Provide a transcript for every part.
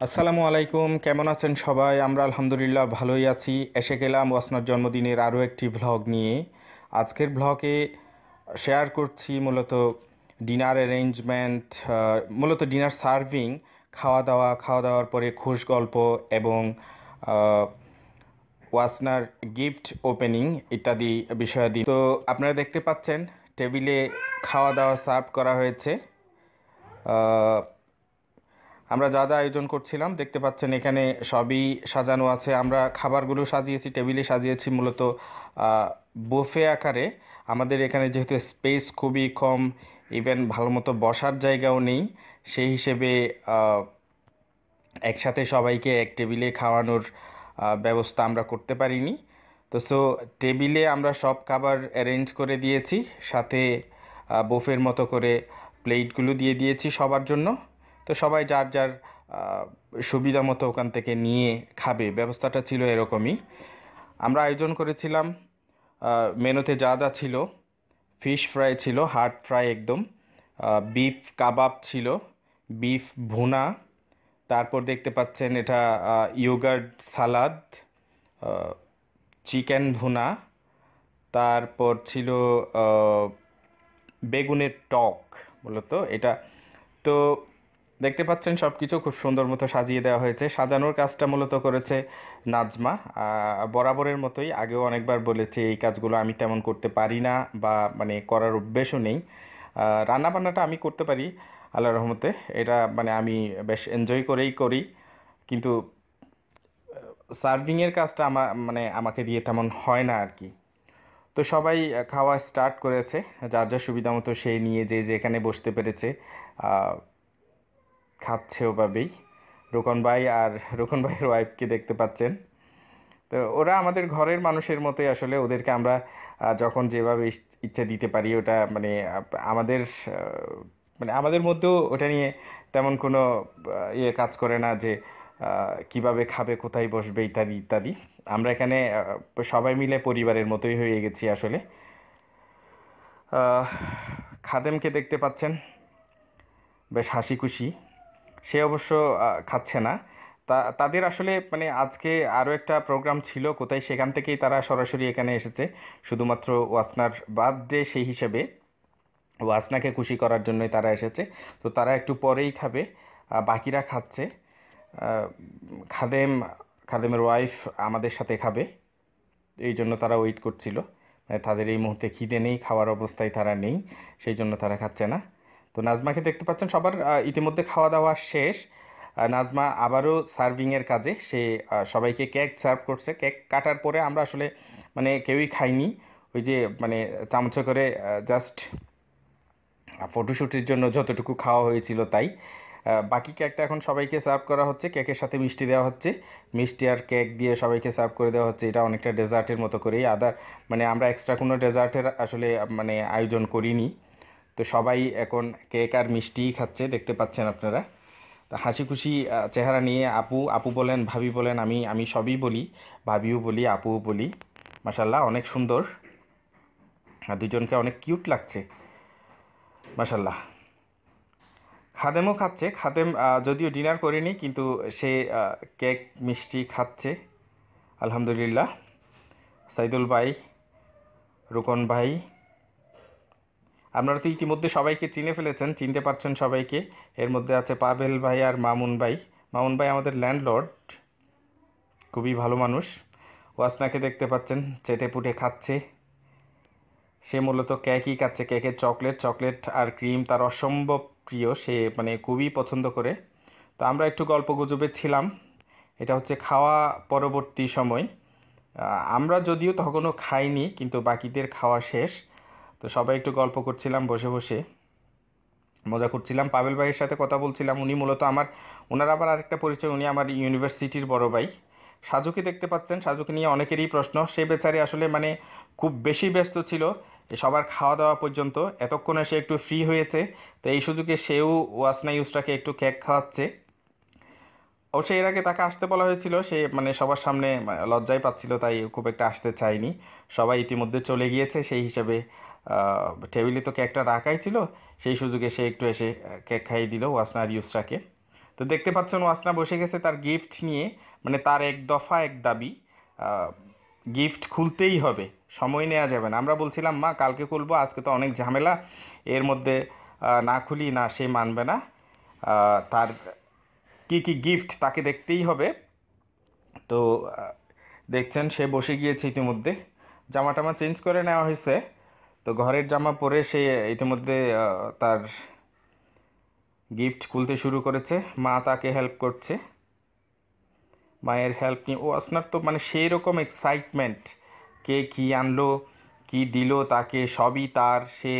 আসসালামু আলাইকুম, কেমন আছেন সবাই? আমরা আলহামদুলিল্লাহ ভালোই আছি। এসে গেলাম ওয়াসনার জন্মদিনের আরও একটি ভ্লগ নিয়ে। আজকের ভ্লগে শেয়ার করছি মূলত ডিনার অ্যারেঞ্জমেন্ট মূলত ডিনার সার্ভিং খাওয়া দাওয়া, খাওয়া দাওয়ার পরে খুশ গল্প এবং ওয়াসনার গিফট ওপেনিং ইত্যাদি বিষয়াদি তো আপনারা দেখতে পাচ্ছেন টেবিলে খাওয়া দাওয়া সার্ভ করা হয়েছে। আমরা যা যা আয়োজন করছিলাম, দেখতে পাচ্ছেন এখানে সবই সাজানো আছে। আমরা খাবারগুলো সাজিয়েছি, টেবিলে সাজিয়েছি মূলত বুফে আকারে। আমাদের এখানে যেহেতু স্পেস খুবই কম, ইভেন ভালো মতো বসার জায়গাও নেই, সেই হিসেবে একসাথে সবাইকে এক টেবিলে খাওয়ানোর ব্যবস্থা আমরা করতে পারিনি। তো সো টেবিলে আমরা সব খাবার অ্যারেঞ্জ করে দিয়েছি, সাথে বুফের মতো করে প্লেটগুলো দিয়ে দিয়েছি সবার জন্য। তো সবাই যার যার সুবিধা মতো ওখান থেকে নিয়ে খাবে। ব্যবস্থাটা ছিল এরকমই। আমরা আয়োজন করেছিলাম মেনুতে যা যা ছিল। ফিশ ফ্রাই ছিল হার্ট ফ্রাই একদম। বিফ কাবাব ছিল, বিফ ভুনা, তারপর দেখতে পাচ্ছেন এটা ইয়োগার্ট সালাদ চিকেন ভুনা, তারপর ছিল বেগুনের টক মূলত এটা। তো দেখতে পাচ্ছেন সব কিছু খুব সুন্দর মতো সাজিয়ে দেওয়া হয়েছে। সাজানোর কাজটা মূলত করেছে নাজমা। বরাবরের মতোই আগেও অনেকবার বলেছি, এই কাজগুলো আমি তেমন করতে পারি না বা মানে করার অভ্যেসও নেই। রান্নাবান্নাটা আমি করতে পারি আল্লাহ রহমতে। এটা মানে আমি বেশ এনজয় করেই করি। কিন্তু সার্ভিংয়ের কাজটা আমার মানে আমাকে দিয়ে তেমন হয় না আর কি। তো সবাই খাওয়া স্টার্ট করেছে। যার যা সুবিধা মতো সে নিয়ে যে যেখানে বসতে পেরেছে। খাচ্ছে ওভাবেই রোকন ভাই আর রোকন ভাইয়ের ওয়াইফকে দেখতে পাচ্ছেন। তো ওরা আমাদের ঘরের মানুষের মতোই আসলে ওদেরকে আমরা যখন যেভাবে ইচ্ছে দিতে পারি ওটা মানে আমাদের মানে আমাদের মধ্যেও ওটা নিয়ে তেমন কোনো ইয়ে কাজ করে না যে কীভাবে খাবে, কোথায় বসবে, ইত্যাদি ইত্যাদি। আমরা এখানে সবাই মিলে পরিবারের মতোই হয়ে গেছি আসলে। খাদেমকে দেখতে পাচ্ছেন। বেশ হাসি খুশি সে অবশ্য খাচ্ছে না। তা, তাদের আসলে মানে আজকে আরও একটা প্রোগ্রাম ছিল, কোথায় সেখান থেকেই তারা সরাসরি এখানে এসেছে। শুধুমাত্র ওয়াসনার বার্থডে সেই হিসেবে। ওয়াসনাকে খুশি করার জন্যই তারা এসেছে। তো তারা একটু পরেই খাবে বাকিরা খাচ্ছে। খাদেম, খাদেমের ওয়াইফ আমাদের সাথে খাবে। এই জন্য তারা ওয়েট করছিল। মানে তাদের এই মুহূর্তে খিদে নেই, খাওয়ার অবস্থায় তারা নেই, সেই জন্য তারা খাচ্ছে না। তো নাজমাকে দেখতে পাচ্ছেন সবার ইতিমধ্যে খাওয়া দাওয়া শেষ নাজমা আবারও সার্ভিংয়ের কাজে। সে সবাইকে কেক সার্ভ করছে। কেক কাটার পরে আমরা আসলে মানে কেউই খাইনি। ওই যে মানে চামচে করে জাস্ট ফটোশ্যুটের জন্য যতটুকু খাওয়া হয়েছিল তাই। বাকি কেকটা এখন সবাইকে সার্ভ করা হচ্ছে। কেকের সাথে মিষ্টি দেওয়া হচ্ছে। মিষ্টি আর কেক দিয়ে সবাইকে সার্ভ করে দেওয়া হচ্ছে। এটা অনেকটা ডেজার্টের মতো করেই। আদার মানে আমরা এক্সট্রা কোনো ডেজার্টের আসলে মানে আয়োজন করিনি। তো সবাই এখন কেক আর মিষ্টিই খাচ্ছে, দেখতে পাচ্ছেন আপনারা। তো হাসি খুশি চেহারা নিয়ে আপু আপু বলেন, ভাবি বলেন, আমি আমি সবই বলি, ভাবিও বলি, আপুও বলি। মাসাল্লাহ অনেক সুন্দর। আর দুজনকে অনেক কিউট লাগছে। মাসাল্লাহ খাদেমও খাচ্ছে। খাদেম যদিও ডিনার করেনি, কিন্তু সে কেক, মিষ্টি খাচ্ছে। আলহামদুলিল্লাহ। সাইদুল ভাই, রুকন ভাই আপনারা তো ইতিমধ্যে সবাইকে চিনে ফেলেছেন, চিনতে পারছেন সবাইকে। এর মধ্যে আছে পাবেল ভাই আর মামুন ভাই। মামুন ভাই আমাদের ল্যান্ডলর্ড। খুবই ভালো মানুষ। ওয়াসনাকে দেখতে পাচ্ছেন, চেটে পুটে খাচ্ছে। সে মূলত কেকই খাচ্ছে, কেকের চকলেট চকলেট আর ক্রিম তার অসম্ভব প্রিয়। সে মানে খুবই পছন্দ করে। তো আমরা একটু গল্প গুজবে ছিলাম। এটা হচ্ছে খাওয়া পরবর্তী সময়। আমরা যদিও তখনও খাইনি, কিন্তু বাকিদের খাওয়া শেষ। তো সবাই একটু গল্প করছিলাম, বসে বসে মজা করছিলাম। পাবেল ভাইয়ের সাথে কথা বলছিলাম, উনি মূলত আমার ওনার আবার আরেকটা পরিচয়, উনি আমার ইউনিভার্সিটির বড় ভাই। সাজুকে দেখতে পাচ্ছেন, সাজুকে নিয়ে অনেকেরই প্রশ্ন। সে বেচারি আসলে মানে খুব বেশি ব্যস্ত ছিল সবার খাওয়া দাওয়া পর্যন্ত। এতক্ষণে সে একটু ফ্রি হয়েছে, তো এই সুযোগে সেও ওয়াসনা ইউসটাকে একটু কেক খাওয়াচ্ছে। অবশ্য এর আগে তাকে আসতে বলা হয়েছিল, সে মানে সবার সামনে মানে লজ্জায় পাচ্ছিল, তাই খুব একটা আসতে চায়নি। সবাই ইতিমধ্যে চলে গিয়েছে সেই হিসাবে। টেবিলে তো কেকটা রাখাই ছিল, সেই সুযোগে সে একটু এসে কেক খাইয়ে দিল ওয়াসনা আর ইউসটাকে তো দেখতে পাচ্ছেন ওয়াসনা বসে গেছে তার গিফট নিয়ে মানে তার এক দফা, এক দাবি গিফট খুলতেই হবে, সময় নেওয়া যাবে না। আমরা বলছিলাম, মা, কালকে খুলবো, আজকে তো অনেক ঝামেলা, এর মধ্যে না খুলি, না সে মানবে না। তার কি কি গিফট তাকে দেখতেই হবে। তো দেখছেন সে বসে গিয়েছে ইতিমধ্যে। জামা টামা চেঞ্জ করে নেওয়া হয়েছে। তো ঘরের জামা পরে সে ইতিমধ্যে তার গিফট খুলতে শুরু করেছে। মা তাকে হেল্প করছে। মায়ের হেল্প নিয়ে ও আসনার তো মানে সেই রকম এক্সাইটমেন্ট কে কি আনলো, কি দিল তাকে সবই তার। সে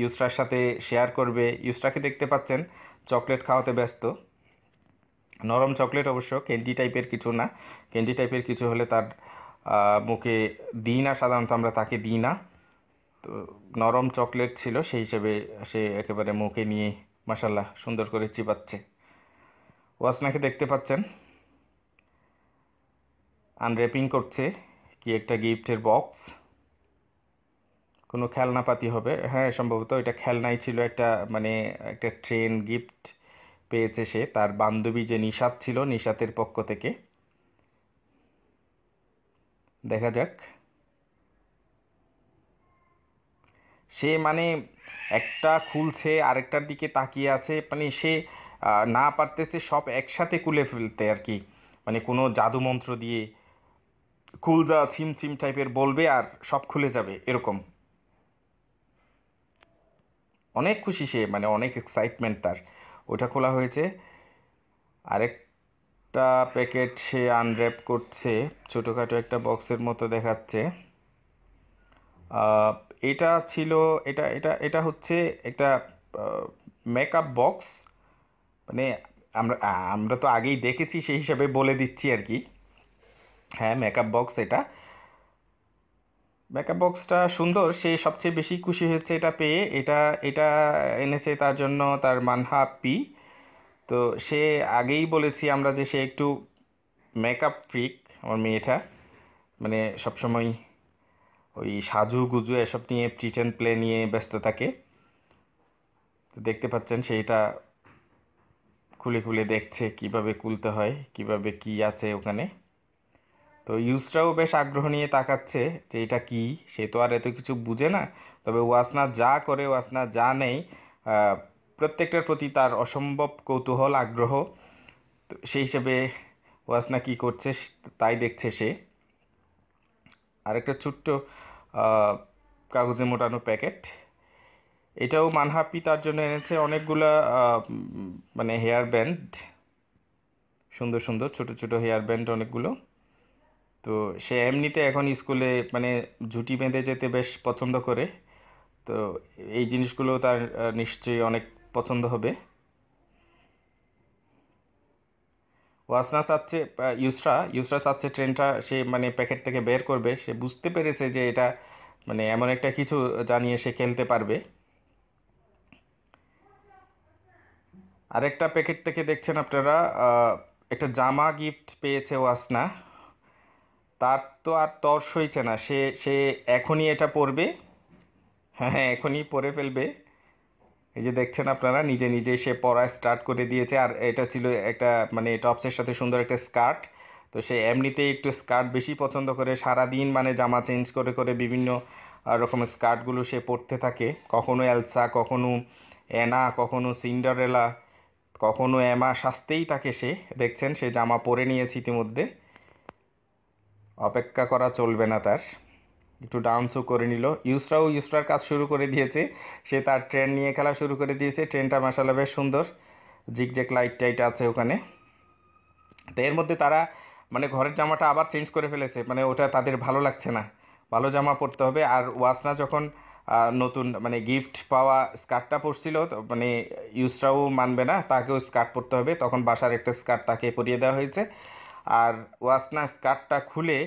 ইউসরার সাথে শেয়ার করবে। ইউসরাকে দেখতে পাচ্ছেন চকলেট খাওয়াতে ব্যস্ত। নরম চকলেট অবশ্য ক্যান্ডি টাইপের কিছু না। ক্যান্ডি টাইপের কিছু হলে তার মুখে দিই না, সাধারণত আমরা তাকে দিই না। তো নরম চকলেট ছিল, সেই হিসেবে সে একেবারে মুখে নিয়ে মাসাল্লাহ সুন্দর করে চিবাচ্ছে। ওয়াসনাকে দেখতে পাচ্ছেন। আনর্যাপিং করছে কি একটা গিফটের বক্স। কোনো খেলনাপাতি হবে। হ্যাঁ সম্ভবত এটা খেলনাই ছিল একটা মানে একটা ট্রেন গিফট পেয়েছে সে, তার বান্ধবী যে নিশাত ছিল, নিশাতের পক্ষ থেকে। দেখা যাক। সে মানে একটা খুলছে, আরেকটার দিকে তাকিয়ে আছে মানে সে না পারতেছে সব একসাথে কুলে ফেলতে আর কি। মানে কোনো জাদু মন্ত্র দিয়ে কুলজা ছিমছিম টাইপের বলবে আর সব খুলে যাবে, এরকম। অনেক খুশি সে মানে অনেক এক্সাইটমেন্ট তার। ওটা খোলা হয়েছে। আরেকটা প্যাকেট সে আনর্যাপ করছে, ছোটোখাটো একটা বক্সের মতো দেখাচ্ছে। এটা ছিল, এটা এটা এটা হচ্ছে একটা মেকআপ বক্স মানে আমরা আমরা তো আগেই দেখেছি, সেই হিসাবে বলে দিচ্ছি আর কি। হ্যাঁ মেকআপ বক্স এটা। মেকআপ বক্সটা সুন্দর, সে সবচেয়ে বেশি খুশি হয়েছে এটা পেয়ে। এটা এটা এনেছে তার জন্য তার মানহা পি তো সে আগেই বলেছি আমরা যে সে একটু মেকআপ ফ্রিক আমার মেয়েটা। মানে সবসময় ওই সাজু গুজু এসব নিয়ে প্রিটেন্ড প্লে নিয়ে ব্যস্ত থাকে। তো দেখতে পাচ্ছেন সেইটা খুলে খুলে দেখছে কীভাবে খুলতে হয়, কীভাবে কি আছে ওখানে। তো ইউসরাও বেশ আগ্রহ নিয়ে তাকাচ্ছে যে এটা কি? সে তো আর এত কিছু বুঝে না। তবে ওয়াসনা যা করে, ওয়াসনা যা নেই প্রত্যেকটার প্রতি তার অসম্ভব কৌতূহল, আগ্রহ। তো সেই হিসেবে ওয়াসনা কি করছে, তাই দেখছে সে। আরেকটা ছোট্ট কাগজে মোটানো প্যাকেট। এটাও মানহাপি তার জন্য এনেছে অনেকগুলা মানে হেয়ার ব্যান্ড। সুন্দর সুন্দর, ছোট ছোট হেয়ার ব্যান্ড অনেকগুলো। তো সে এমনিতে এখন স্কুলে মানে ঝুঁটি বেঁধে যেতে বেশ পছন্দ করে। তো এই জিনিসগুলো তার নিশ্চয়ই অনেক পছন্দ হবে। ওয়াসনা চাচ্ছে ইউসরা ইউসরা চাচ্ছে ট্রেনটা সে মানে প্যাকেট থেকে বের করবে। সে বুঝতে পেরেছে যে এটা মানে এমন একটা কিছু জানিয়ে সে খেলতে পারবে। আরেকটা প্যাকেট থেকে দেখছেন আপনারা একটা জামা গিফট পেয়েছে ওয়াসনা। তার তো আর তর সইছে না, সে সে এখনই এটা পরবে। হ্যাঁ হ্যাঁ এখনই পরে ফেলবে। এই যে দেখছেন আপনারা নিজে নিজে সে পরা স্টার্ট করে দিয়েছে। আর এটা ছিল একটা মানে টপসের সাথে সুন্দর একটা স্কার্ট তো সে এমনিতেই একটু স্কার্ট বেশি পছন্দ করে। সারা দিন মানে জামা চেঞ্জ করে করে বিভিন্ন আহ, রকমের স্কার্টগুলো সে পরতে থাকে। কখনো এলসা কখনো অ্যানা কখনো সিন্ডারেলা কখনো এমা সাজতেই থাকে সে। দেখছেন সে জামা পরে নিয়েছে ইতিমধ্যে। অপেক্ষা করা চলবে না তার। একটু ডান্সও করে নিল। ইউসরাও ইউসরার কাজ শুরু করে দিয়েছে। সে তার ট্রেন নিয়ে খেলা শুরু করে দিয়েছে। ট্রেনটা মাসাল্লাহ বেশ সুন্দর। জিগজ্যাগ লাইট টাইট আছে ওখানে। তো এর মধ্যে তারা মানে ঘরের জামাটা আবার চেঞ্জ করে ফেলেছে। মানে ওটা তাদের ভালো লাগছে না। ভালো জামা পরতে হবে। আর ওয়াসনা যখন নতুন মানে গিফট পাওয়া স্কার্টটা পরছিল মানে ইউসরাও মানবে না। তাকেও স্কার্ট পরতে হবে। তখন বাসার একটা স্কার্ট তাকে পরিয়ে দেওয়া হয়েছে। আর ওয়াসনা স্কার্টটা খুলে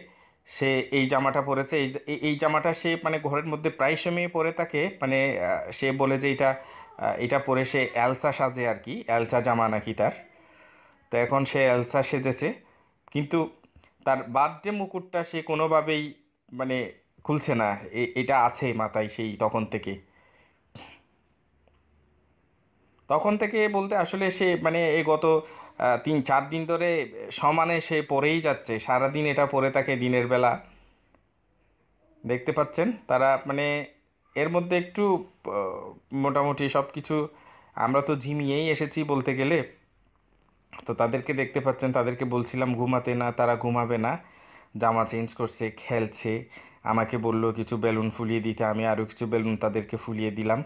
সে এই জামাটা পরেছে, এই এই- জামাটা সে মানে ঘরের মধ্যে প্রায় সময় পরে থাকে মানে সে বলে যে এটা এটা পরে সে অ্যালসা সাজে আর কি অ্যালসা জামা নাকি তার। তো এখন সে অ্যালসা সেজেছে, কিন্তু তার বার্থডে মুকুটটা সে কোনোভাবেই মানে খুলছে না এটা আছে মাথায় সেই তখন থেকে। তখন থেকে বলতে আসলে সে মানে এই গত তিন, চার দিন ধরে সমানে সে পরেই যাচ্ছে। সারাদিন এটা পরে থাকে দিনের বেলা। দেখতে পাচ্ছেন, তারা মানে এর মধ্যে একটু মোটামুটি সব কিছু আমরা তো ঝিমিয়েই এসেছি বলতে গেলে। তো তাদেরকে দেখতে পাচ্ছেন, তাদেরকে বলছিলাম, ঘুমাতে না, তারা ঘুমাবে না। জামা চেঞ্জ করছে, খেলছে। আমাকে বলল কিছু বেলুন ফুলিয়ে দিতে, আমি আরও কিছু বেলুন তাদেরকে ফুলিয়ে দিলাম।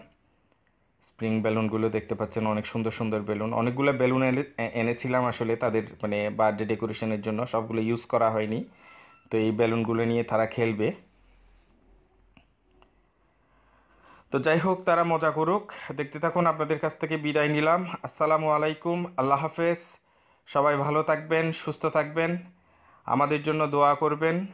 স্প্রিং বেলুনগুলো দেখতে পাচ্ছেন, অনেক সুন্দর সুন্দর বেলুন। অনেকগুলো বেলুন এনে এনেছিলাম আসলে তাদের মানে বার্থডে ডেকোরেশনের জন্য, সবগুলো ইউজ করা হয়নি। তো এই বেলুনগুলো নিয়ে তারা খেলবে। তো যাই হোক, তারা মজা করুক। দেখতে থাকুন, আপনাদের কাছ থেকে বিদায় নিলাম। আসসালামু আলাইকুম, আল্লাহ হাফেজ। সবাই ভালো থাকবেন, সুস্থ থাকবেন। আমাদের জন্য দোয়া করবেন।